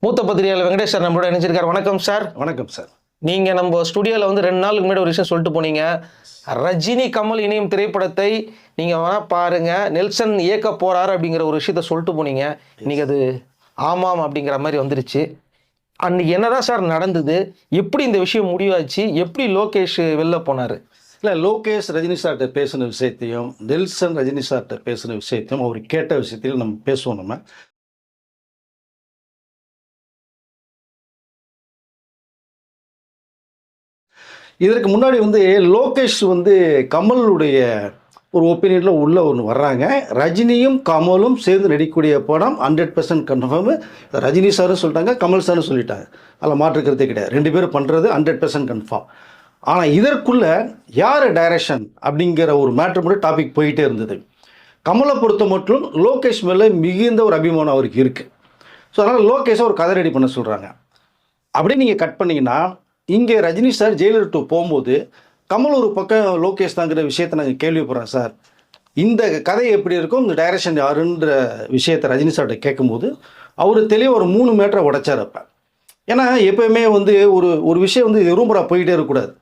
மூத்த பத்திரிகையாளர் வெங்கடேஷ் சார் நம்மளோட இணைஞ்சிருக்காரு. வணக்கம் சார். வணக்கம் சார். நீங்கள் நம்ம ஸ்டுடியோவில் வந்து ரெண்டு நாளுக்கு முன்னாடி ஒரு விஷயம் சொல்லிட்டு போனீங்க. ரஜினி கமல் இணையும் திரைப்படத்தை நீங்கள் வேணால் பாருங்க. நெல்சன் இயக்க போறாரு அப்படிங்கிற ஒரு விஷயத்த சொல்லிட்டு போனீங்க. இன்னைக்கு அது ஆமாம் அப்படிங்கிற மாதிரி வந்துருச்சு. அன்னைக்கு என்னதான் சார் நடந்தது? எப்படி இந்த விஷயம் முடிவாச்சு? எப்படி லோகேஷ் வெளில போனார்? இல்லை லோகேஷ் ரஜினி சார்கிட்ட பேசின விஷயத்தையும் நெல்சன் ரஜினி சார்கிட்ட பேசின விஷயத்தையும் அவர் கேட்ட விஷயத்தையும் நம்ம பேசுவோம் நம்ம. இதற்கு முன்னாடி வந்து லோகேஷ் வந்து கமலுடைய ஒரு ஒப்பீனியனில் உள்ள ஒன்று வர்றாங்க. ரஜினியும் கமலும் சேர்ந்து நடிக்கக்கூடிய படம் ஹண்ட்ரட் பர்சன்ட் கன்ஃபார்மு ரஜினி சாரும் சொல்லிட்டாங்க கமல் சாரும் சொல்லிட்டாங்க. அதில் மாற்றுக்கிறதே கிடையாது. ரெண்டு பேரும் பண்ணுறது ஹண்ட்ரட் பர்சன்ட் கன்ஃபார்ம் ஆனால் இதற்குள்ளே யார் டைரக்ஷன் அப்படிங்கிற ஒரு மேட்ரு மட்டும் டாபிக் போயிட்டே இருந்தது. கமலை பொறுத்த மட்டும் லோகேஷ் மேலே மிகுந்த ஒரு அபிமானம் அவருக்கு இருக்குது ஸோ அதனால் லோகேஷை ஒரு கதை ரெடி பண்ண சொல்கிறாங்க அப்படியே நீங்கள் கட் பண்ணிங்கன்னா இங்கே ரஜினி சார் ஜெயிலர் டூ போகும்போது கமல் ஒரு பக்கம் லோகேஷ் தாங்கிற விஷயத்தை நாங்கள் கேள்விப்படுறோம் சார். இந்த கதை எப்படி இருக்கும்? இந்த டைரக்ஷன் யாருன்ற விஷயத்தை ரஜினி சார்கிட்ட கேட்கும்போது அவர் தெளிவாக ஒரு மூணு மீட்டரை உடைச்சார் அப்போ. ஏன்னா எப்பயுமே வந்து ஒரு ஒரு விஷயம் வந்து ரூமராக போயிட்டே இருக்கக்கூடாது.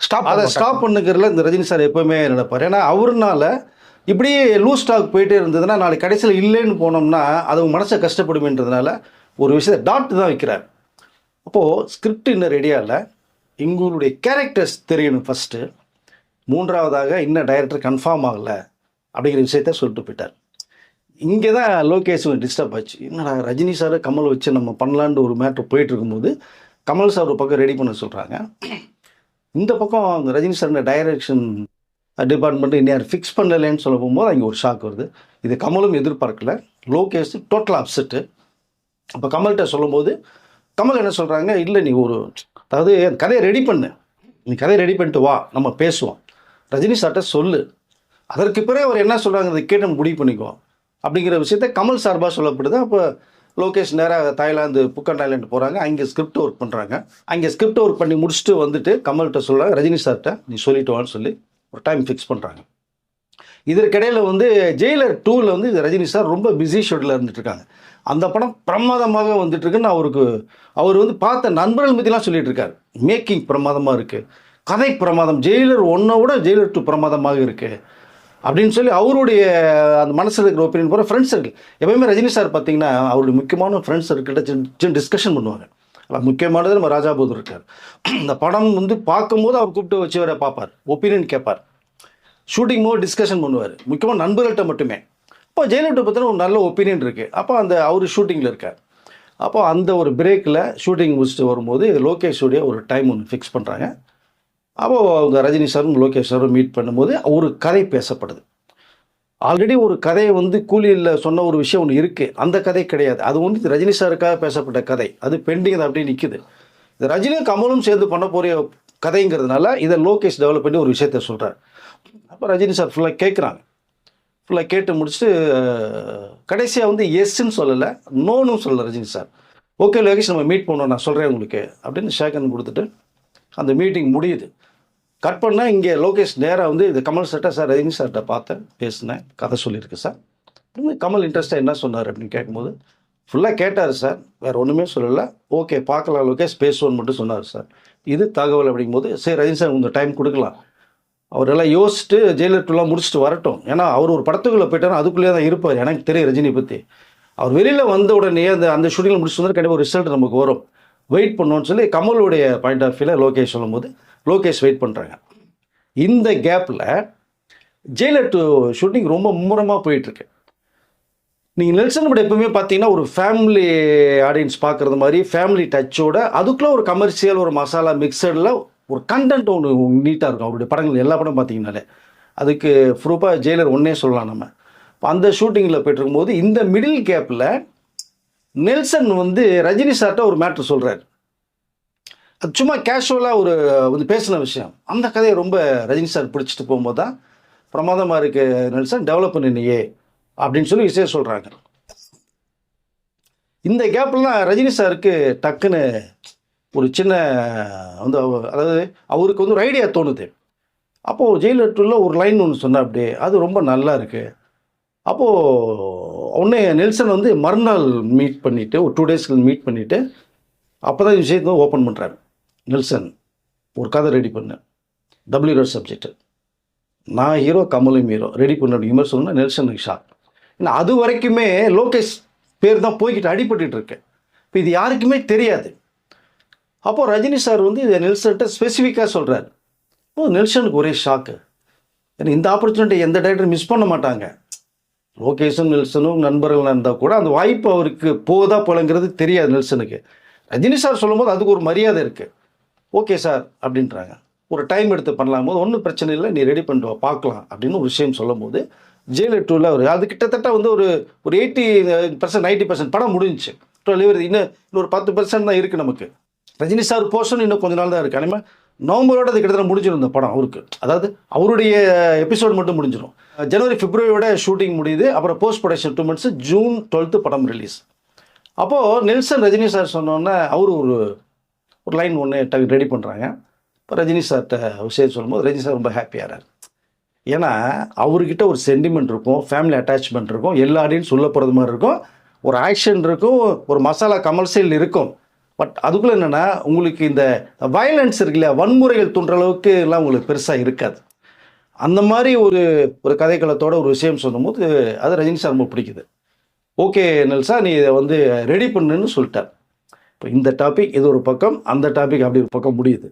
ஸ்டாப் அதை ஸ்டாப் பண்ணுக்கிறதுல இந்த ரஜினி சார் எப்பவுமே நினைப்பார். ஏன்னா அவருனால இப்படியே லூஸ் ஸ்டாக் போயிட்டே இருந்ததுன்னா நாளைக்கு கடைசியில் இல்லைன்னு போனோம்னா அது மனசை கஷ்டப்படுமேன்றதுனால ஒரு விஷயத்தை டாட் தான் வைக்கிறார். அப்போது ஸ்கிரிப்ட் இன்னும் ரெடியாக இல்லை. எங்களுடைய கேரக்டர்ஸ் தெரியணும் ஃபஸ்ட்டு மூன்றாவதாக இன்னும் டைரக்டர் கன்ஃபார்ம் ஆகலை அப்படிங்கிற விஷயத்த சொல்லிட்டு போயிட்டார். இங்கே தான் லோகேஷ் டிஸ்டர்ப் ஆச்சு. என்னடா ரஜினி சார் கமல் வச்சு நம்ம பண்ணலான்னு ஒரு மேட்ரு போயிட்டு இருக்கும்போது கமல் சார் ஒரு பக்கம் ரெடி பண்ண சொல்கிறாங்க இந்த பக்கம் அந்த ரஜினி சார் டைரக்ஷன் டிபார்ட்மெண்ட் இன்னும் ஃபிக்ஸ் பண்ணலைன்னு சொல்ல போகும்போது அங்கே ஒரு ஷாக் வருது. இது கமலும் எதிர்பார்க்கல. லோகேஷ் டோட்டல் அப்செட்டு அப்போ கமல்கிட்ட சொல்லும்போது கமல் என்ன சொல்கிறாங்க இல்லை நீ ஒரு அதாவது கதையை ரெடி பண்ணு. நீ கதையை ரெடி பண்ணிட்டு வா நம்ம பேசுவோம். ரஜினி சார்கிட்ட சொல்லு. அதற்கு பிறகு அவர் என்ன சொல்கிறாங்க கேட்டு நம்ம முடிவு பண்ணிக்குவோம் அப்படிங்கிற விஷயத்த கமல் சார்பாக சொல்லப்படுது. அப்போ லோகேஷ் நேராக தாய்லாந்து புக்கன் தாய்லாந்து போகிறாங்க அங்கே ஸ்கிரிப்ட் ஒர்க் பண்ணுறாங்க அங்கே ஸ்கிரிப்ட் ஒர்க் பண்ணி முடிச்சுட்டு வந்துட்டு கமல்கிட்ட சொல்கிறாங்க ரஜினி சார்கிட்ட நீ சொல்லிட்டு வான்னு சொல்லி ஒரு டைம் ஃபிக்ஸ் பண்ணுறாங்க இதற்கிடையில் வந்து ஜெயிலர் டூவில் வந்து ரஜினி சார் ரொம்ப பிஸி ஷெட்டில் இருந்துட்டு இருக்காங்க. அந்த படம் பிரமாதமாக வந்துட்டு இருக்குன்னு அவருக்கு அவர் வந்து பார்த்த நண்பர்கள் பற்றிலாம் சொல்லிட்டு இருக்காரு மேக்கிங் பிரமாதமாக இருக்குது கதை பிரமாதம். ஜெயிலர் ஒன்றை விட ஜெயிலர் டூ பிரமாதமாக இருக்குது அப்படின்னு சொல்லி அவருடைய அந்த மனசில் இருக்கிற ஒப்பீனியன் போகிற ஃப்ரெண்ட்ஸ் சர்க்கிள் எப்பயுமே ரஜினி சார் பார்த்தீங்கன்னா அவருடைய முக்கியமான ஃப்ரெண்ட்ஸ் சர்க்கிள்கிட்ட சின்ன டிஸ்கஷன் பண்ணுவாங்க. அதில் முக்கியமானது நம்ம ராஜாபூதர் இருக்கார். இந்த படம் வந்து பார்க்கும்போது அவர் கூப்பிட்டு வச்சு வர பார்ப்பார். ஒப்பீனியன் கேட்பார். ஷூட்டிங் போது டிஸ்கஷன் பண்ணுவார். முக்கியமாக நண்பர்கள்ட்ட மட்டுமே. அப்போ ஜெயலலிதா பற்றின ஒரு நல்ல ஒப்பீனியன் இருக்குது அப்போ அந்த அவர் ஷூட்டிங்கில் இருக்கார். அப்போ அந்த ஒரு பிரேக்கில் ஷூட்டிங் முடிச்சுட்டு வரும்போது லோகேஷுடைய ஒரு டைம் ஒன்று ஃபிக்ஸ் பண்ணுறாங்க அப்போது அவங்க ரஜினி சாரும் லோகேஷ் சாரும் மீட் பண்ணும்போது ஒரு கதை பேசப்படுது. ஆல்ரெடி ஒரு கதையை வந்து கூலியில் சொன்ன ஒரு விஷயம் ஒன்று இருக்குது அந்த கதை கிடையாது. அது வந்து ரஜினி சாருக்காக பேசப்பட்ட கதை. அது பெண்டிங் அது அப்படியே நிற்குது இது ரஜினியும் கமலும் சேர்ந்து பண்ண போகிற கதைங்கிறதுனால இதை லோகேஷ் டெவலப் பண்ணி ஒரு விஷயத்த சொல்கிறார் அப்போ ரஜினி சார் ஃபுல்லாக கேட்குறாங்க ஃபுல்லாக கேட்டு முடிச்சுட்டு கடைசியாக வந்து எஸ்ன்னு சொல்லலை நோனும் சொல்லலை ரஜினி சார். ஓகே லோகேஷ் நம்ம மீட் பண்ணோம் நான் சொல்கிறேன் உங்களுக்கு அப்படின்னு ஷேக்கன் கொடுத்துட்டு அந்த மீட்டிங் முடியுது. கட் பண்ணால் இங்கே லோகேஷ் நேராக வந்து இது கமல் சார்ட்ட சார் ரஜினி சார்கிட்ட பார்த்தேன் பேசினேன் கதை சொல்லியிருக்கு சார். கமல் இன்ட்ரெஸ்ட்டாக என்ன சொன்னார் அப்படின்னு கேட்கும்போது ஃபுல்லாக கேட்டார் சார் வேறு ஒன்றுமே சொல்லலை. ஓகே பார்க்கலாம் லோகேஷ் பேசுவோன்னு மட்டும் சொன்னார் சார். இது தகவல் அப்படிங்கும்போது சரி ரஜினி சார் உங்கள் டைம் கொடுக்கலாம். அவரெல்லாம் யோசிச்சுட்டு ஜெயிலர் டூலாம் முடிச்சுட்டு வரட்டும். ஏன்னா அவர் ஒரு படத்துக்குள்ளே போயிட்டார் அதுக்குள்ளேயே தான் இருப்பார் எனக்கு தெரியும் ரஜினி பற்றி. அவர் வெளியில் வந்த உடனே அந்த அந்த ஷூட்டிங்கில் முடிச்சுட்டு வந்து கண்டிப்பாக ஒரு ரிசல்ட் நமக்கு வரும். வெயிட் பண்ணோன்னு சொல்லி கமலுடைய பாயிண்ட் ஆஃப் வியூவில் லோகேஷ் சொல்லும்போது லோகேஷ் வெயிட் பண்ணுறாங்க இந்த கேப்பில் ஜெயிலர் டூ ஷூட்டிங் ரொம்ப மும்முரமாக போயிட்டுருக்கு. நீங்கள் நெல்சன் படம் எப்பவுமே பார்த்தீங்கன்னா ஒரு ஃபேமிலி ஆடியன்ஸ் பார்க்குறது மாதிரி ஃபேமிலி டச்சோட அதுக்குள்ளே ஒரு கமர்ஷியல் ஒரு மசாலா மிக்சடில் ஒரு கண்டென்ட் ஒன்று நீட்டாக இருக்கும். அவருடைய படங்கள் எல்லா படம் பார்த்தீங்கனாலே அதுக்கு ப்ரூஃபாக ஜெயிலர் ஒன்றே சொல்லலாம் நம்ம. இப்போ அந்த ஷூட்டிங்கில் போயிட்டு போது இந்த மிடில் கேப்பில் நெல்சன் வந்து ரஜினி சார்ட்ட ஒரு மேட்ரு சொல்கிறார் அது சும்மா கேஷுவலாக ஒரு வந்து பேசின விஷயம். அந்த கதையை ரொம்ப ரஜினி சார் பிடிச்சிட்டு போகும்போது தான் பிரமாதமாக இருக்கு நெல்சன் டெவலப் பண்ணினியே அப்படின்னு சொல்லி விஷயம் சொல்கிறாங்க இந்த கேப்லாம் ரஜினி சாருக்கு டக்குன்னு ஒரு சின்ன வந்து அதாவது அவருக்கு வந்து ஒரு ஐடியா தோணுது. அப்போது ஜெயிலர் ஒரு லைன் ஒன்று சொன்னா அப்படியே அது ரொம்ப நல்லா இருக்குது அப்போது உடனே நெல்சன் வந்து மறுநாள் மீட் பண்ணிவிட்டு ஒரு டூ டேஸ்க்கு மீட் பண்ணிவிட்டு அப்போ தான் விஷயத்தை ஓப்பன் பண்ணுறாரு நெல்சன் ஒரு கதை ரெடி பண்ணு. டபிள்யூ ரோட் சப்ஜெக்ட் நான் ஹீரோ கமலும் ஹீரோ ரெடி பண்ண அப்படிங்கிற மாதிரி சொன்னா நெல்சனுக்கு ஷாக் ஏன்னா அது வரைக்குமே லோகேஷ் பேர் தான் போய்கிட்டு அடிபட்டு இருக்கு. இப்போ இது யாருக்குமே தெரியாது. அப்போது ரஜினி சார் வந்து இதை நெல்சன்கிட்ட ஸ்பெசிஃபிக்காக சொல்கிறார் ஓ நெல்சனுக்கு ஒரே ஷாக்கு ஏன்னா இந்த ஆப்பர்ச்சுனிட்டி எந்த டேரக்டர் மிஸ் பண்ண மாட்டாங்க. லோகேஷும் நெல்சனும் நண்பர்கள் இருந்தால் கூட அந்த வாய்ப்பு அவருக்கு போதா போலங்கிறது தெரியாது நெல்சனுக்கு. ரஜினி சார் சொல்லும்போது அதுக்கு ஒரு மரியாதை இருக்குது ஓகே சார் அப்படின்றாங்க. ஒரு டைம் எடுத்து பண்ணலாம். போது ஒன்றும் பிரச்சனை இல்லை நீ ரெடி பண்ணிட்டு பார்க்கலாம் அப்படின்னு ஒரு விஷயம் சொல்லும்போது ஜெயிலர் டூவில் அவர் அது கிட்டத்தட்ட வந்து ஒரு ஒரு எயிட்டி பர்சன்ட் நைன்ட்டி பர்சன்ட் படம் முடிஞ்சுச்சு. டுவெல் இவர் இன்னும் இன்னும் ஒரு பத்து பர்சன்ட் தான் இருக்குது நமக்கு. ரஜினி சார் போர்ஷன் இன்னும் கொஞ்ச நாள் தான் இருக்குது அனிமே நவம்பரோட அது கிட்டத்தட்ட முடிஞ்சிடும் இந்த படம் அவருக்கு. அதாவது அவருடைய எபிசோட் மட்டும் முடிஞ்சிடும் ஜனவரி பிப்ரவரியோட ஷூட்டிங் முடியுது. அப்புறம் post production two months June twelfth படம் ரிலீஸ் அப்போது நெல்சன் ரஜினி சார் சொன்னோன்னே அவர் ஒரு ஒரு லைன் ஒன்று ரெடி பண்ணுறாங்க இப்போ ரஜினி சார்கிட்ட விஷயம் சொல்லும்போது ரஜினி சார் ரொம்ப ஹாப்பியாகிறார் ஏன்னா அவர்கிட்ட ஒரு சென்டிமெண்ட் இருக்கும் ஃபேமிலி அட்டாச்மெண்ட் இருக்கும் எல்லா ஆடியன்ஸ் உள்ள போகிறது மாதிரி இருக்கும். ஒரு ஆக்ஷன் இருக்கும் ஒரு மசாலா கமர்ஷியல் இருக்கும். பட் அதுக்குள்ளே என்னென்னா உங்களுக்கு இந்த வயலன்ஸ் இருக்கு இல்லையா வன்முறைகள் தூண்டுற அளவுக்கு எல்லாம் உங்களுக்கு பெருசாக இருக்காது. அந்த மாதிரி ஒரு ஒரு கதைக்களத்தோட ஒரு விஷயம் சொல்லும்போது அது ரஜினி சார் ரொம்ப பிடிக்குது. ஓகே நெல்சா நீ இதை வந்து ரெடி பண்ணுன்னு சொல்லிட்டார். இப்போ இந்த டாபிக் இது ஒரு பக்கம் அந்த டாபிக் அப்படி ஒரு பக்கம் முடியுது.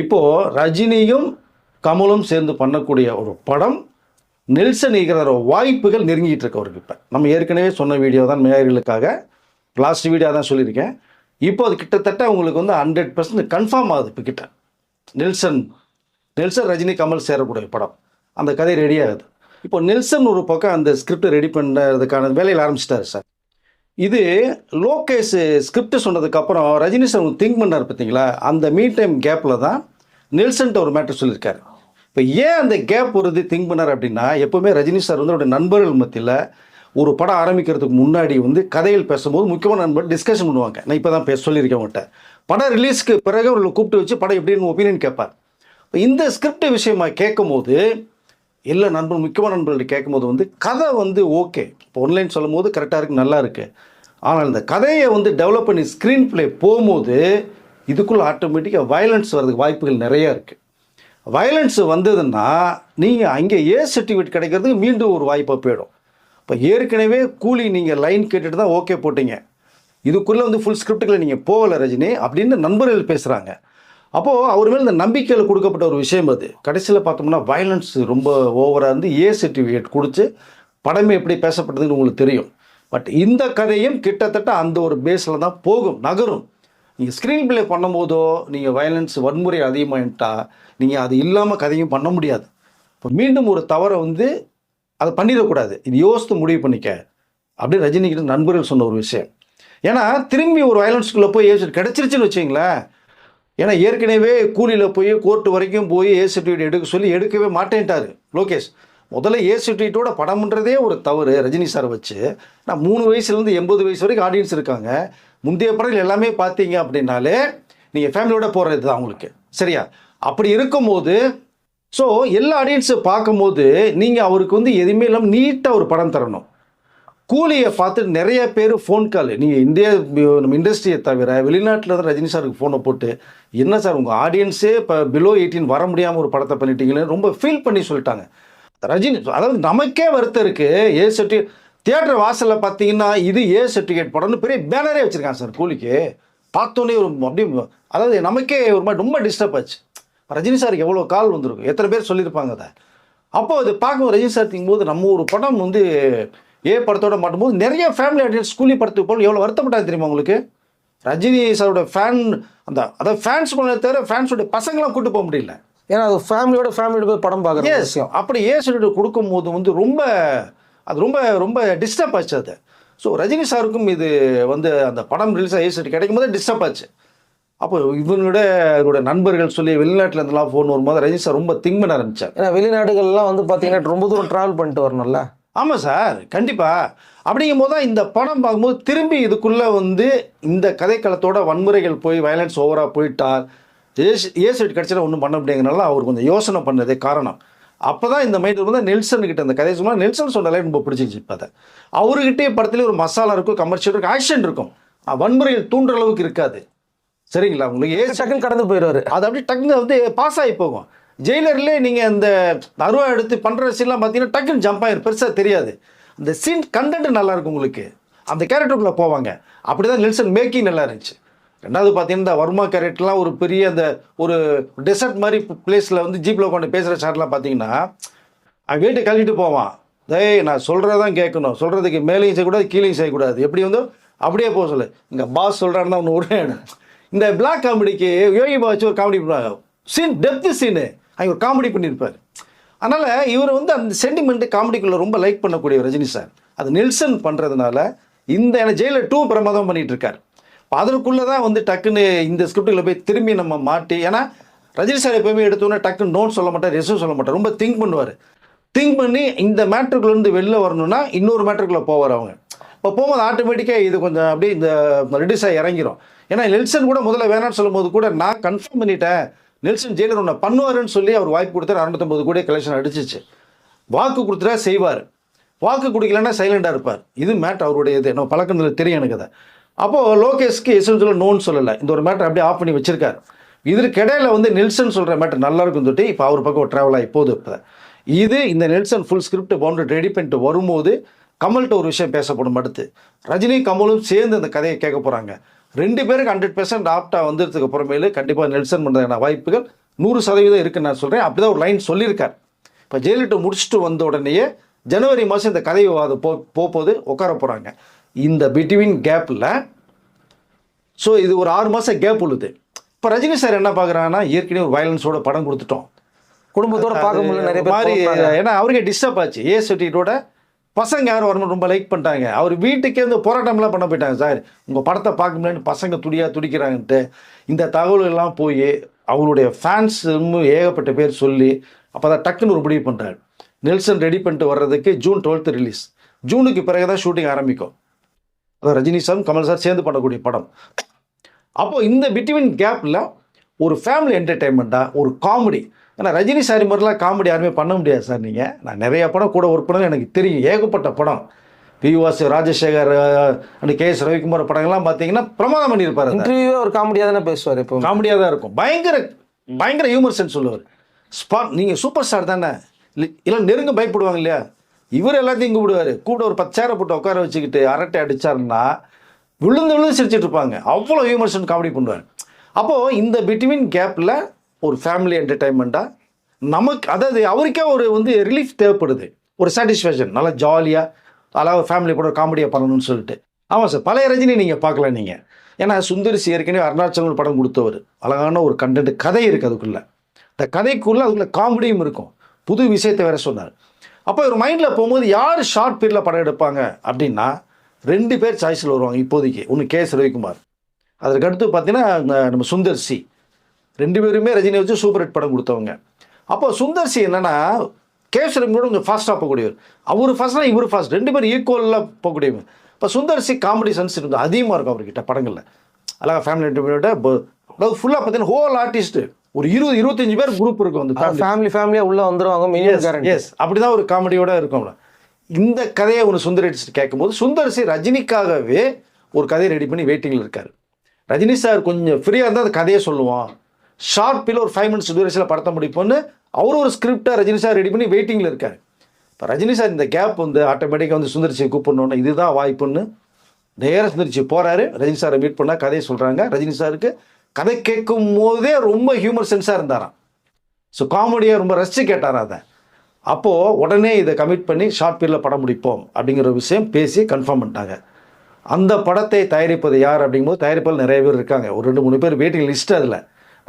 இப்போது ரஜினியும் கமலும் சேர்ந்து பண்ணக்கூடிய ஒரு படம் நெல்சன் இருக்கிற வாய்ப்புகள் நெருங்கிட்டு இருக்கு அவருக்கு இப்போ. நம்ம ஏற்கனவே சொன்ன வீடியோ தான் மேயர்களுக்காக. லாஸ்ட் வீடியோ தான் சொல்லியிருக்கேன். இப்போ அது கிட்டத்தட்ட உங்களுக்கு வந்து ஹண்ட்ரட் பர்சன்ட் கன்ஃபார்ம் ஆகுது இப்போ கிட்ட. நெல்சன் நெல்சன் ரஜினி கமல் சேரக்கூடிய படம். அந்த கதை ரெடி ஆகுது. இப்போ நெல்சன் ஒரு பக்கம் அந்த ஸ்கிரிப்டை ரெடி பண்ணுறதுக்கான வேலையில் ஆரம்பிச்சிட்டாரு சார். இது லோகேஷ் ஸ்கிரிப்ட் சொன்னதுக்கப்புறம் ரஜினி சார் திங்க் பண்ணார் பார்த்தீங்களா? அந்த மீ டைம் கேப்பில் தான் நெல்சன்ட்ட ஒரு மேட்டர் சொல்லியிருக்காரு. இப்போ ஏன் அந்த கேப் வருது திங்க் பண்ணார் அப்படின்னா எப்போவுமே ரஜினி சார் வந்து அவருடைய நண்பர்கள் மத்தியில் ஒரு படம் ஆரம்பிக்கிறதுக்கு முன்னாடி வந்து கதையில் பேசும்போது முக்கியமான நண்பர் டிஸ்கஷன் பண்ணுவாங்க. நான் இப்போ தான் பேச சொல்லியிருக்கேன் அவங்கள்ட்ட படம் ரிலீஸ்க்கு பிறகு அவர்களை கூப்பிட்டு வச்சு படம் எப்படின்னு ஒப்பீனியன் கேட்பார். இப்போ இந்த ஸ்கிரிப்ட் விஷயமா கேட்கும்போது எல்லா நண்பர் முக்கியமான நண்பர்கள்ட்ட கேட்கும்போது வந்து கதை வந்து ஓகே இப்போ ஒன்லைன் சொல்லும் போது கரெக்டாக இருக்குது நல்லா இருக்குது ஆனால் இந்த கதையை வந்து டெவலப் பண்ணி ஸ்க்ரீன் ப்ளே போகும்போது இதுக்குள்ளே ஆட்டோமேட்டிக்காக வயலன்ஸ் வர்றதுக்கு வாய்ப்புகள் நிறையா இருக்குது வயலன்ஸ் வந்ததுன்னா நீங்கள் அங்கே ஏ சர்டிஃபிகேட் கிடைக்கிறதுக்கு மீண்டும் ஒரு வாய்ப்பாக போயிடும். இப்போ ஏற்கனவே கூலி நீங்கள் லைன் கேட்டுட்டு தான் ஓகே போட்டீங்க. இதுக்குள்ளே வந்து ஃபுல் ஸ்கிரிப்டுக்குள்ள நீங்கள் போகலை ரஜினி அப்படின்னு நண்பர்கள் பேசுகிறாங்க அப்போது அவர் மேலே இந்த நம்பிக்கையில் கொடுக்கப்பட்ட ஒரு விஷயம் அது. கடைசியில் பார்த்தோம்னா வயலன்ஸ் ரொம்ப ஓவராக இருந்து ஏ சர்டிஃபிகேட் கொடுத்து படமே எப்படி பேசப்பட்டதுன்னு உங்களுக்கு தெரியும். பட் இந்த கதையும் கிட்டத்தட்ட அந்த ஒரு பேஸில் தான் போகும் நகரும். நீங்கள் ஸ்க்ரீன் பிளே பண்ணும்போதோ நீங்கள் வயலன்ஸ் வன்முறை அதிகமாகிட்டா நீங்கள் அது இல்லாமல் கதையும் பண்ண முடியாது. இப்போ மீண்டும் ஒரு தவறை வந்து அதை பண்ணிடக்கூடாது. இது யோசித்து முடிவு பண்ணிக்க. அப்படின்னு ரஜினிகிட்ட நண்பர்கள் சொன்ன ஒரு விஷயம். ஏன்னா திரும்பி ஒரு வயலன்ஸ்குள்ளே போய் ஏசி கிடச்சிருச்சுன்னு வச்சிங்களேன் ஏன்னா ஏற்கனவே கூலியில் போய் கோர்ட்டு வரைக்கும் போய் ஏ சர்டிஃபிகேட் எடுக்க சொல்லி எடுக்கவே மாட்டேன்ட்டாரு லோகேஷ். முதல்ல ஏ சர்டிஃபிகேட்டோட படம்ன்றதே ஒரு தவறு ரஜினி சார் வச்சு. நான் மூணு வயசுலேருந்து எண்பது வயசு வரைக்கும் ஆடியன்ஸ் இருக்காங்க. முந்தைய படங்கள் எல்லாமே பார்த்தீங்க அப்படின்னாலே நீங்கள் ஃபேமிலியோட போகிறது தான் அவங்களுக்கு சரியா? அப்படி இருக்கும்போது ஸோ எல்லா ஆடியன்ஸை பார்க்கும்போது நீங்கள் அவருக்கு வந்து எதுவுமே இல்லாமல் நீட்டாக ஒரு படம் தரணும். கூலியை பார்த்து நிறைய பேர் ஃபோன் கால் நீங்கள் இந்தியா நம்ம இண்டஸ்ட்ரியை தவிர வெளிநாட்டில் தான் ரஜினி சாருக்கு ஃபோனை போட்டு என்ன சார் உங்கள் ஆடியன்ஸே இப்போ பிலோ எயிட்டீன் வர முடியாமல் ஒரு படத்தை பண்ணிட்டீங்கன்னு ரொம்ப ஃபீல் பண்ணி சொல்லிட்டாங்க. ரஜினி அதாவது நமக்கே வருத்தம் இருக்குது ஏ சர்டி தியேட்டர் வாசலில் பார்த்தீங்கன்னா இது ஏ சர்டிஃபிகேட் படம்னு பெரிய பேனரே வச்சுருக்காங்க சார் கூலிக்கு. பார்த்தோன்னே ஒரு அப்படியே அதாவது நமக்கே ஒரு மாதிரி ரொம்ப டிஸ்டர்ப் ஆச்சு. ரஜினி சாருக்கு எவ்வளோ கால் வந்திருக்கும்? எத்தனை பேர் சொல்லியிருப்பாங்க அதை? அப்போ அது பார்க்கும் ரஜினி சார் போது நம்ம ஒரு படம் வந்து ஏ படத்தோட மாட்டும்போது நிறைய ஃபேமிலி ஆடியன்ஸ் ஸ்கூலி படத்துக்கு போல எவ்வளோ வருத்தப்பட்டாங்க தெரியுமா உங்களுக்கு? ரஜினி சாரோட ஃபேன் அந்த அதாவது ஃபேன்ஸ் பண்ண தவிர ஃபேன்ஸோட பசங்களாம் கூட்டு போக முடியல. ஏன்னா அது ஃபேமிலியோட ஃபேமிலியோட போய் படம் பார்க்குற விஷயம். அப்படி ஏ சர்டிஃபிகேட் கொடுக்கும்போது வந்து ரொம்ப அது ரொம்ப ரொம்ப டிஸ்டர்ப் ஆச்சு அது. ஸோ ரஜினி சாருக்கும் இது வந்து அந்த படம் ரிலீஸ் சர்டிஃபிகேட் கிடைக்கும் போது டிஸ்டர்ப் ஆச்சு. அப்போ இவங்களோட இவரோட நண்பர்கள் சொல்லி வெளிநாட்டுல இருந்தெல்லாம் ஃபோன் வரும்போது ரஜினி சார் ரொம்ப திங்க் பண்ண ஆரம்பிச்சார். ஏன்னா வெளிநாடுகள்லாம் வந்து பார்த்தீங்கன்னா ரொம்ப தூரம் ட்ராவல் பண்ணிட்டு வரணும்ல? ஆமாம் சார் கண்டிப்பாக அப்படிங்கும் போது தான் இந்த படம் பார்க்கும்போது திரும்பி இதுக்குள்ளே வந்து இந்த கதைக்களத்தோட வன்முறைகள் போய் வயலன்ஸ் ஓவராக போயிட்டால் ஏ ஏ சைட் கிடச்சினா ஒன்றும் பண்ண முடியாங்கனால அவர் கொஞ்சம் யோசனை பண்ணதே காரணம். அப்போ தான் இந்த மைண்ட் வந்து நெல்சன் கிட்ட அந்த கதையை சொன்னால் நெல்சன் சொன்னாலே ரொம்ப பிடிச்சிச்சு இப்போ அதை. அவர்கிட்டே படத்துலேயே ஒரு மசாலா இருக்கும் கமர்ஷியல் இருக்கும் ஆக்ஷன் இருக்கும். அஹ் வன்முறையில் தூண்டுற அளவுக்கு இருக்காது. சரிங்களா? உங்களுக்கு ஏ டக்குன்னு கடந்து போயிடுவாரு. அது அப்படியே டக்குன்னு வந்து பாஸ் ஆகி போகும். ஜெயிலர்லேயே நீங்கள் இந்த அருவா எடுத்து பண்ணுற சீன்லாம் பார்த்தீங்கன்னா டக்குன்னு ஜம்ப் ஆயிரும். பெருசாக தெரியாது. அந்த சீன் கண்டென்ட் நல்லா இருக்கும் உங்களுக்கு. அந்த கேரக்டருக்குள்ளே போவாங்க. அப்படி தான் நெல்சன் மேக்கிங் நல்லா இருந்துச்சு. ரெண்டாவது பார்த்தீங்கன்னா இந்த வர்மா கேரக்டர்லாம் ஒரு பெரிய அந்த ஒரு டெசர்ட் மாதிரி பிளேஸில் வந்து ஜீப்பில் உட்காந்து பேசுகிற ஷாட்லாம் பார்த்தீங்கன்னா அவன் வீட்டை கழுவிட்டு போவான். டேய் நான் சொல்கிறதான் கேட்கணும். சொல்கிறதுக்கு மேலேயும் செய்யக்கூடாது கீழேயும் செய்யக்கூடாது. எப்படி வந்து அப்படியே போக சொல்லு. இங்கே பாஸ் சொல்கிறாருன்னா ஒன்று உடனே இந்த பிளாக் காமெடிக்கு யோகி பா வச்சு ஒரு காமெடி பண்ணுவாங்க சீன் டெப்த்து சீனு அவங்க ஒரு காமெடி பண்ணியிருப்பார். அதனால் இவர் வந்து அந்த சென்டிமெண்ட்டு காமெடிக்குள்ளே ரொம்ப லைக் பண்ணக்கூடிய ரஜினி சார். அது நெல்சன் பண்ணுறதுனால இந்த ஜெயிலர் டூ பிரமாதம் பண்ணிகிட்டு இருக்கார் இப்போ அதற்குள்ளே தான் வந்து டக்குன்னு இந்த ஸ்கிரிப்டுகளை போய் திரும்பி நம்ம மாட்டி ஏன்னா ரஜினி சார் எப்போயுமே எடுத்தோன்னே டக்குன்னு நோட் சொல்ல மாட்டார் ரெஸ்யூம் சொல்ல மாட்டார். ரொம்ப திங்க் பண்ணுவார். திங்க் பண்ணி இந்த மேட்ருக்குள்ளேருந்து வெளில வரணும்னா இன்னொரு மேட்ருக்குள்ளே போவார் அவங்க. இப்போ போகும்போது ஆட்டோமேட்டிக்காக இது கொஞ்சம் அப்படியே இந்த ரெடியூஸாக இறங்கிரும். ஏன்னா நெல்சன் கூட முதல்ல வேணாம்னு சொல்லும்போது கூட நான் கன்ஃபார்ம் பண்ணிட்டேன் நெல்சன் ஜெயிலர் ஒன்று பண்ணுவாருன்னு சொல்லி அவர் வாய்ப்பு கொடுத்தாரு. அறுநூத்தம்பது கூட கலெக்ஷன் அடிச்சிச்சு. வாக்கு கொடுத்துட்டா செய்வார். வாக்கு கொடுக்கலன்னா சைலண்டாக இருப்பார். இது மேட் அவருடைய இது நம்ம பழக்கத்தில் தெரியும் எனக்கு அதை. அப்போது லோகேஷ்க்கு எசென்சியலாக நோன்னு சொல்லலை. இந்த ஒரு மேட்டர் அப்படியே ஆஃப் பண்ணி வச்சிருக்காரு. இதற்கு இடையில வந்து நெல்சன் சொல்கிற மேட்டர் நல்லா இருக்கும் தொட்டி. இப்போ அவர் பக்கம் ட்ராவல் ஆகி போகுது இப்போ. இது இந்த நெல்சன் ஃபுல் ஸ்கிரிப்ட் பவுண்டரி ரெடி பண்ணிட்டு வரும்போது கமல்கிட்ட ஒரு விஷயம் பேசப்படும் அடுத்து. ரஜினி கமலும் சேர்ந்து அந்த கதையை கேட்க போகிறாங்க ரெண்டு பேருக்கு ஹண்ட்ரட் பெர்சன்ட் ஆப்டாக வந்ததுக்கு அப்புறமேலு கண்டிப்பாக நெல்சன் பண்ணுறதுக்கான வாய்ப்புகள் நூறு சதவீதம் இருக்குன்னு நான் சொல்கிறேன் அப்படி தான் ஒரு லைன் சொல்லியிருக்கார். இப்போ ஜெயலலிதா முடிச்சுட்டு வந்த உடனேயே ஜனவரி மாதம் இந்த கதை விவாதம் போ போகும்போது உட்கார போகிறாங்க இந்த பிட்வீன் கேப்பில் ஸோ இது ஒரு ஆறு மாதம் கேப் உள்ளது. இப்போ ரஜினி சார் என்ன பார்க்குறாங்கன்னா ஏற்கனவே ஒரு வயலன்ஸோட படம் கொடுத்துட்டோம். குடும்பத்தோட பார்க்க முடியல நிறைய மாதிரி ஏன்னா அவருக்கே டிஸ்டர்ப் ஆச்சு. ஏ சர்டிஃபிகேட்டோட பசங்க யாரும் வரணும் ரொம்ப லைக் பண்ணிட்டாங்க. அவர் வீட்டுக்கே வந்து போராட்டம்லாம் பண்ண போயிட்டாங்க சார். உங்கள் படத்தை பார்க்க முடியலன்னு பசங்க துடியாக துடிக்கிறாங்கன்ட்டு இந்த தகவல்கள்லாம் போய் அவருடைய ஃபேன்ஸ் ஏகப்பட்ட பேர் சொல்லி அப்போ தான் டக்குன்னு ஒரு முடிவு பண்ணுறாரு நெல்சன் ரெடி பண்ணிட்டு வர்றதுக்கு ஜூன் டுவெல்த் ரிலீஸ் ஜூனுக்கு பிறகு தான் ஷூட்டிங் ஆரம்பிக்கும். அதான் ரஜினி சார் கமல் சார் சேர்ந்து பண்ணக்கூடிய படம். அப்போது இந்த பிட்வீன் கேப்பில் ஒரு ஃபேமிலி என்டர்டெயின்மெண்ட்டாக ஒரு காமெடி ஏன்னா ரஜினி சார் மாதிரிலாம் காமெடி யாருமே பண்ண முடியாது சார் நீங்கள் நான் நிறைய படம் கூட ஒர்க் பண்ணது எனக்கு தெரியும். ஏகப்பட்ட படம். பிவாஸ் Rajasekhar and K S Ravikumar படங்கள்லாம் பார்த்தீங்கன்னா பிரமாதம் பண்ணியிருப்பாரு. இன்டர்வியூவே ஒரு காமெடியாக தானே பேசுவார் இப்போ காமெடியாக தான் இருக்கும். பயங்கர பயங்கர ஹியூமர் சென்ஸ் சொல்லுவார். ஸ்பாட் நீங்கள் சூப்பர் ஸ்டார் தானே. இல்லை இல்லை நெருங்க பயப்படுவாங்க இல்லையா? இவர் எல்லாத்தையும் கூப்பிடுவார் கூட ஒரு பத்து சேரை போட்டு உட்கார வச்சுக்கிட்டு அரட்டை அடிச்சாருன்னா விழுந்து விழுந்து சிரிச்சிட்டு இருப்பாங்க. அவ்வளோ ஹியூமர் சென்ஸ் காமெடி பண்ணுவார். அப்போது இந்த பிட்வீன் கேப்பில் ஒரு ஃபேமிலி என்டர்டைன்மெண்ட்டாக நமக்கு அதாவது அவருக்கே ஒரு வந்து ரிலீஃப் தேவைப்படுது. ஒரு சாட்டிஸ்ஃபேக்ஷன் நல்லா ஜாலியாக அதாவது ஃபேமிலி கூட காமெடியாக பண்ணணும்னு சொல்லிட்டு. ஆமாம் சார் பழைய ரஜினி நீங்கள் பார்க்கலாம் நீங்கள் ஏன்னா சுந்தரி ஏற்கனவே அருணாச்சலம் படம் கொடுத்தவர். அழகான ஒரு கண்டென்ட் கதை இருக்குது அதுக்குள்ளே. இந்த கதைக்குள்ளே அதுக்குள்ளே காமெடியும் இருக்கும். புது விஷயத்தை வேற சொன்னார். அப்போ ஒரு மைண்டில் போகும்போது யார் ஷார்ட் பீரியடில் படம் எடுப்பாங்க அப்படின்னா ரெண்டு பேர் சாய்ஸில் வருவாங்க இப்போதைக்கு. ஒன்று கே எஸ் ரவிக்குமார். அதற்கு அடுத்து பார்த்தீங்கன்னா நம்ம சுந்தர் சி. ரெண்டு பேருமே ரஜினி வச்சு சூப்பர் ஹிட் படம் கொடுத்தவங்க. அப்போ சுந்தர் சி என்னன்னா கேசரி கூட கொஞ்சம் ஃபாஸ்ட்டாக போகக்கூடியவர். அவர் ஃபாஸ்ட்னா இவர் ஃபாஸ்ட் ரெண்டு பேரும் ஈக்குவலாக போகக்கூடியவங்க. இப்போ சுந்தர் சி காமெடி சென்ஸ் இருந்து அதிகமாக இருக்கும் அவர்கிட்ட படங்களில். அழகா ஃபேமிலி என்டர்பிரினோட அதாவது ஃபுல்லாக பார்த்தீங்கன்னா ஹோல் ஆர்டிஸ்ட் ஒரு இருபது இருபத்தஞ்சு பேர் குரூப் இருக்கும் அந்த. ஃபேமிலி ஃபேமிலியாக உள்ளே கேரண்டி எஸ் அப்படிதான் ஒரு காமெடியோட இருக்கும் இந்த கதையை ஒன்று சுந்தர் அடிச்சுட்டு கேட்கும்போது சுந்தர் சி ரஜினிக்காகவே ஒரு கதையை ரெடி பண்ணி வெயிட்டிங்கில் இருக்காரு. ரஜினி சார் கொஞ்சம் ஃப்ரீயாக இருந்தால் அந்த கதையை சொல்லுவோம் ஷார்ட் பில் ஒரு ஃபைவ் மினிட்ஸ் தூரத்தில் படத்தை முடிப்போன்னு அவரும் ஒரு ஸ்கிரிப்டை ரஜினி சார் ரெடி பண்ணி வெயிட்டிங்கில் இருக்கார். இப்போ ரஜினி சார் இந்த கேப் வந்து ஆட்டோமேட்டிக்காக வந்து சுந்தரிச்சியை கூப்பிடணுன்னு இதுதான் வாய்ப்புன்னு நேராக சுந்தரிச்சி போகிறாரு ரஜினி சாரை மீட் பண்ணால் கதையை சொல்கிறாங்க ரஜினி சாருக்கு கதை கேட்கும் போதே ரொம்ப ஹியூமர் சென்ஸாக இருந்தாராம். ஸோ காமெடியாக ரொம்ப ரசித்து கேட்டார் அதை. அப்போது உடனே இதை கமிட் பண்ணி ஷார்ட் பீரியடில் படம் முடிப்போம் அப்படிங்கிற விஷயம் பேசி கன்ஃபார்ம் பண்ணிட்டாங்க. அந்த படத்தை தயாரிப்பது யார் அப்படிங்கும்போது தயாரிப்பில் நிறைய பேர் இருக்காங்க. ஒரு ரெண்டு மூணு பேர் வெயிட்டிங் லிஸ்ட் அதில்.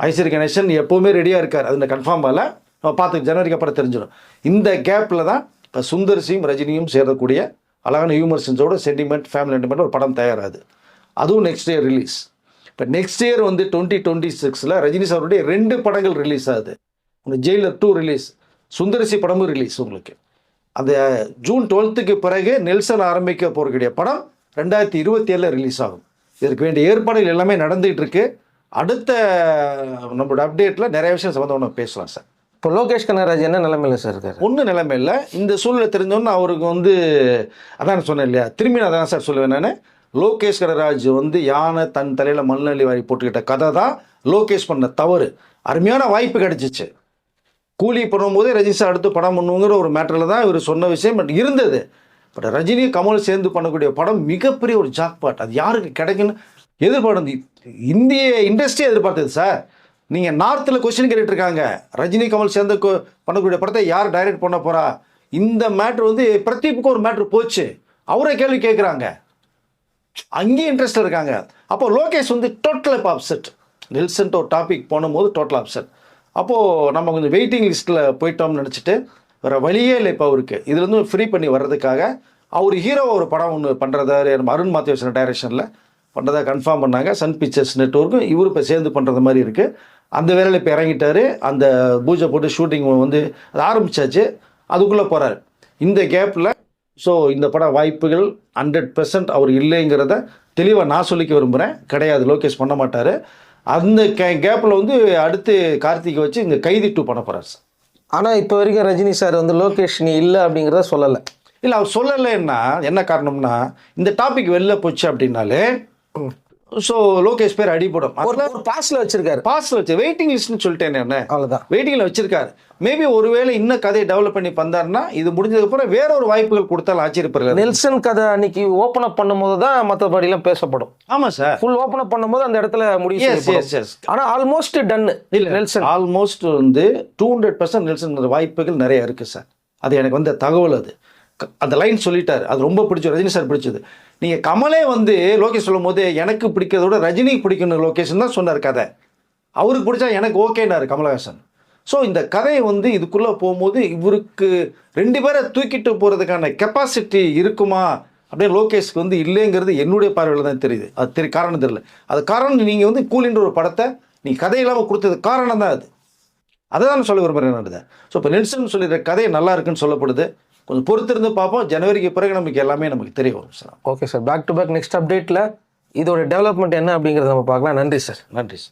ஐஸ்வர் கணேசன் எப்போவுமே ரெடியாக இருக்கார். அது கன்ஃபார்ம் ஆகல நம்ம பார்த்து ஜனவரிக்கு அப்புறம் தெரிஞ்சிடும். இந்த கேப்பில் தான் இப்போ சுந்தர் சிங் ரஜினியும் சேரக்கூடிய அழகான ஹியூமர் சென்ஸோட சென்டிமெண்ட் ஃபேமிலி சென்டிமெண்ட் ஒரு படம் தயாராகுது. அதுவும் நெக்ஸ்ட் இயர் ரிலீஸ் இப்போ நெக்ஸ்ட் இயர் வந்து டுவெண்ட்டி டுவெண்ட்டி சிக்ஸில் ரஜினி சாருடைய ரெண்டு படங்கள் ரிலீஸ் ஆகுது. உங்கள் ஜெயிலர் டூ ரிலீஸ் சுந்தரசி படமும் ரிலீஸ் உங்களுக்கு. அந்த ஜூன் டுவெல்த்துக்கு பிறகு நெல்சன் ஆரம்பிக்க போகக்கூடிய படம் ரெண்டாயிரத்தி இருபத்தி ஏழில் ரிலீஸ் ஆகும். இதற்கு வேண்டிய ஏற்பாடுகள் எல்லாமே நடந்துகிட்டு இருக்குது அடுத்த நம்மளோட அப்டேட்டில் நிறைய விஷயம் சம்மந்தம் நம்ம பேசலாம் சார். இப்போ லோகேஷ் கனகராஜ் என்ன நிலைமையில சார் இருக்காரு? ஒன்றும் நிலைமை இல்லை. இந்த சூழ்நிலை தெரிஞ்சோன்னு அவருக்கு வந்து அதான் சொன்னேன் இல்லையா திரும்பி நான் அதான் சார் சொல்லுவேன் நான். லோகேஷ் கனகராஜ் வந்து யானை தன் தலையில் மண்ணள்ளி வாரி போட்டுக்கிட்ட கதை தான் லோகேஷ் பண்ண தவறு. அருமையான வாய்ப்பு கிடைச்சிச்சு. கூலி பண்ணும்போதே ரஜினி சார் அடுத்து படம் பண்ணுங்கிற ஒரு மேட்டரில் தான் இவர் சொன்ன விஷயம் பட் இருந்தது. பட் ரஜினி கமல் சேர்ந்து பண்ணக்கூடிய படம் மிகப்பெரிய ஒரு ஜாக்பாட் அது யாருக்கு கிடைக்குன்னு எதிர்பார்த்து இந்திய இண்டஸ்ட்ரி எதிர்பார்த்தது சார் நீங்கள் நார்த்தில் கொஸ்டின் கேட்டுட்டு இருக்காங்க ரஜினி கமல் சேர்ந்து கொ- பண்ணக்கூடிய படத்தை யார் டைரக்ட் பண்ண போகிறா இந்த மேட்ரு வந்து பிரதீப்புக்கு ஒரு மேட்ரு போச்சு. அவரே கேள்வி கேட்குறாங்க அங்கேயும் இன்ட்ரெஸ்ட் இருக்காங்க. அப்போ லோகேஷ் வந்து டோட்டல் இப்போ அப்செட் நெல்சன்ட்டு ஒரு டாபிக் போனும்போது டோட்டல் அப்செட் அப்போது நம்ம கொஞ்சம் வெயிட்டிங் லிஸ்ட்டில் போயிட்டோம்னு நினச்சிட்டு வேறு வழியே இல்லை இப்போ அவருக்கு. இதுலேருந்து ஃப்ரீ பண்ணி வர்றதுக்காக அவர் ஹீரோ ஒரு படம் ஒன்று பண்ணுறதாரு நம்ம அருண் மாத்தேவசன் டைரக்ஷனில் பண்ணுறதா கன்ஃபார்ம் பண்ணாங்க. சன் பிக்சர்ஸ் நெட்ஒர்க்கும் இவரு இப்போ சேர்ந்து பண்ணுறது மாதிரி இருக்குது அந்த வேலையில் இப்போ இறங்கிட்டாரு. அந்த பூஜை போட்டு ஷூட்டிங் வந்து அது ஆரம்பிச்சாச்சு. அதுக்குள்ளே போகிறாரு இந்த கேப்பில் ஸோ இந்த பட வாய்ப்புகள் ஹண்ட்ரட் பெர்சன்ட் அவர் இல்லைங்கிறத தெளிவாக நான் சொல்லிக்க விரும்புகிறேன் கிடையாது லோகேஷ் பண்ண மாட்டார். அந்த கே கேப்பில் வந்து அடுத்து கார்த்திகை வச்சு இங்கே கைதி டூ பண்ண போகிறார் சார் ஆனா இப்போ வரைக்கும் ரஜினி சார் வந்து லோகேஷ் நீ இல்லை அப்படிங்கிறத சொல்லலை. இல்லை அவர் சொல்லலைன்னா என்ன காரணம்னா இந்த டாபிக் வெளில போச்சு அப்படின்னாலே ஸோ லோகேஷ் பேர் அடிபடும் ஒரு ஒரு பாஸ்ல வச்சிருக்காரு. பாஸ்ல வச்சு வெயிட்டிங் லிஸ்ட்னு சொல்லிட்டேன் என்ன? அவ்வளவுதான். வெயிட்டிங்கில் வச்சிருக்காரு. மேபி ஒருவேளை இன்னும் கதையை டெவலப் பண்ணி வந்தாருன்னா இது முடிஞ்சதுக்கப்புறம் வேற ஒரு வாய்ப்புகள் கொடுத்தாலும் ஆச்சரியப்படுறது நெல்சன் கதை அன்னைக்கு ஓப்பன் அப் பண்ணும்போது தான் மற்றபடிலாம் பேசப்படும். ஆமாம் சார் ஃபுல் ஓப்பன் அப் பண்ணும்போது அந்த இடத்துல முடிவு எஸ் செய்யப்படும். எஸ் எஸ் ஆனா ஆல்மோஸ்ட் டன் இல்ல நெல்சன் ஆல்மோஸ்ட் வந்து டூ ஹண்ட்ரட் பர்சன்ட் நெல்சன் வாய்ப்புகள் நிறைய இருக்கு சார் அது எனக்கு வந்த தகவல் அது. அந்த லைன் சொல்லிட்டார். அது ரொம்ப பிடிச்சது ரஜினி சார் பிடிச்சது. நீங்கள் கமலே வந்து லோகேஷ் சொல்லும் போது எனக்கு பிடிக்கிறத விட ரஜினிக்கு பிடிக்கணும் லோகேஷன் தான் சொன்னார் கதை. அவருக்கு பிடிச்சா எனக்கு ஓகேனாரு கமலஹாசன். ஸோ இந்த கதையை வந்து இதுக்குள்ளே போகும்போது இவருக்கு ரெண்டு பேரை தூக்கிட்டு போகிறதுக்கான கெப்பாசிட்டி இருக்குமா? அப்படியே லோகேஷ்க்கு வந்து இல்லைங்கிறது என்னுடைய பார்வையில் தான் தெரியுது. அது தெரிய காரணம் தெரியல. அது காரணம் நீங்கள் வந்து கூலின்ற ஒரு படத்தை நீ கதை இல்லாமல் கொடுத்தது காரணம் தான் அது. அதை தான் சொல்ல விரும்புகிறேன் நான் ஸோ இப்போ நெல்சன் சொல்லிடுற கதை நல்லா இருக்குன்னு சொல்லப்படுது. கொஞ்சம் பொறுத்திருந்து பார்ப்போம். ஜனவரிக்கு பிறகு நமக்கு எல்லாமே நமக்கு தெரிய வரும் sir. Okay sir back to back next அப்டேட்ல இதோட டெவலப்மெண்ட் என்ன அப்படிங்கறத நம்ம பார்க்கலாம். நன்றி சார் நன்றி சார்